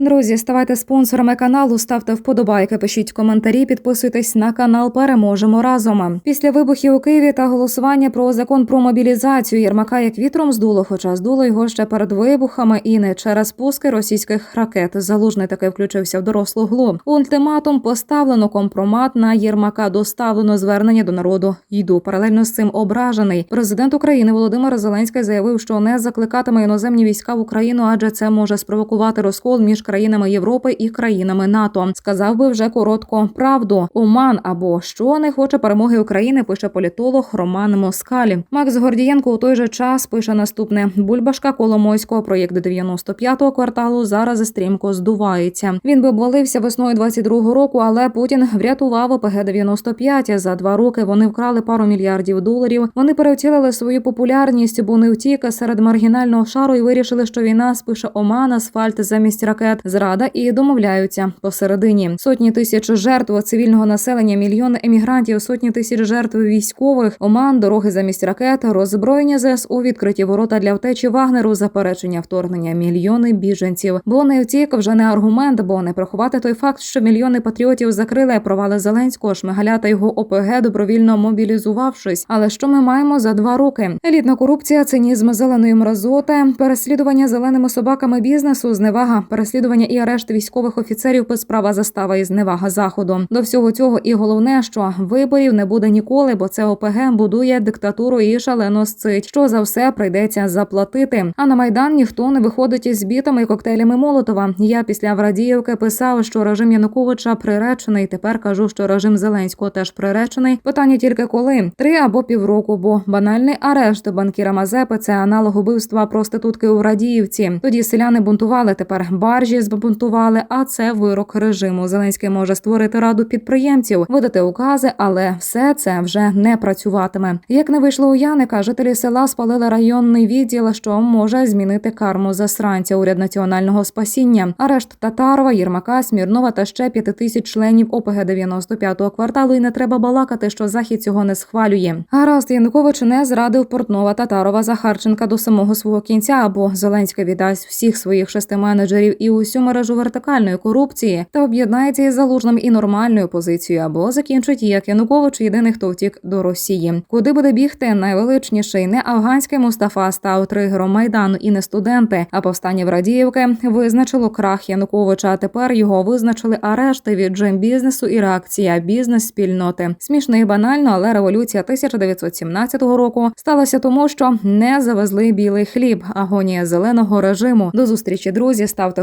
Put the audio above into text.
Друзі, ставайте спонсорами каналу, ставте вподобайки, пишіть коментарі, підписуйтесь на канал. Переможемо разом. Після вибухів у Києві та голосування про закон про мобілізацію Єрмака як вітром здуло, хоча здуло його ще перед вибухами і не через пуски російських ракет. Залужний таки включився в дорослу глу. Ультиматум поставлено компромат на Єрмака. Доставлено звернення до народу. Йду паралельно з цим ображений. Президент України Володимир Зеленський заявив, що не закликатиме іноземні війська в Україну, адже це може спровокувати розкол між країнами Європи і країнами НАТО. Сказав би вже коротко правду. Оман або що не хоче перемоги України. Пише політолог Роман Москалі. Макс Гордієнко у той же час пише наступне: Бульбашка Коломойського проєкт 95-го кварталу зараз стрімко здувається. Він би обвалився весною 22-го року, але Путін врятував ОПГ 95 За два роки вони вкрали пару мільярдів доларів. Вони перевтілили свою популярність, бо не втік серед маргінального шару і вирішили, що війна спише Оман, асфальт замість ракет, зрада і домовляються посередині. Сотні тисяч жертв цивільного населення, мільйони емігрантів, сотні тисяч жертв військових, Оман, дороги замість ракет, роззброєння ЗСУ, відкриті ворота для втечі Вагнеру, заперечення вторгнення, мільйони біженців. Бо не втік вже не аргумент, бо не приховати той факт, що мільйони патріотів закрили провали Зеленського, Шмигаля та його ОПГ добровільно мобілізувавшись. Але що ми маємо за два роки? Елітна корупція, цинізм зеленої мразоти, переслідування зеленими собаками бізнесу, зневага, переслідування і арешт військових офіцерів без права застава і зневага заходу. До всього цього, і головне, що виборів не буде ніколи, бо це ОПГ будує диктатуру і шалено сцить. Що за все прийдеться заплатити. А на майдан ніхто не виходить із бітами і коктейлями Молотова. Я після Врадіївки писав, що режим Януковича приречений. Тепер кажу, що режим Зеленського теж приречений. Питання тільки коли три або півроку, бо банальний арешт банкіра Мазепи це аналог убивства проститутки у Радіївці. Тоді селяни бунтували. Тепер баржі збунтували. А це вирок режиму. Зеленський може створити раду підприємців, видати укази, але все це вже не працюватиме. Як не вийшло у Яника, жителі села спалили районний відділ, що може змінити карму засранця. Уряд національного спасіння, арешт Татарова, Єрмака, Смірнова та ще п'яти тисяч членів ОПГ 95-го кварталу. І не треба балакати, що захід цього не схвалює. Гаразд Янукович не зрадив Портнова Татарова Захарченка до самого свого кінця, або Зеленський віддасть всіх своїх шести менеджерів і усю мережу вертикальної корупції та об'єднається із залужним і нормальною позицією, або закінчить як Янукович, єдиний, хто втік до Росії. Куди буде бігти найвеличніший не афганський Мустафа став тригером майдану і не студенти. А повстання в Радіївки визначило крах Януковича. А тепер його визначили арешти від джем бізнесу і реакція бізнес спільноти. Смішно і банально, але революція 1917 року сталася тому, що не завезли білий хліб. Агонія зеленого режиму. До зустрічі, друзі. Ставте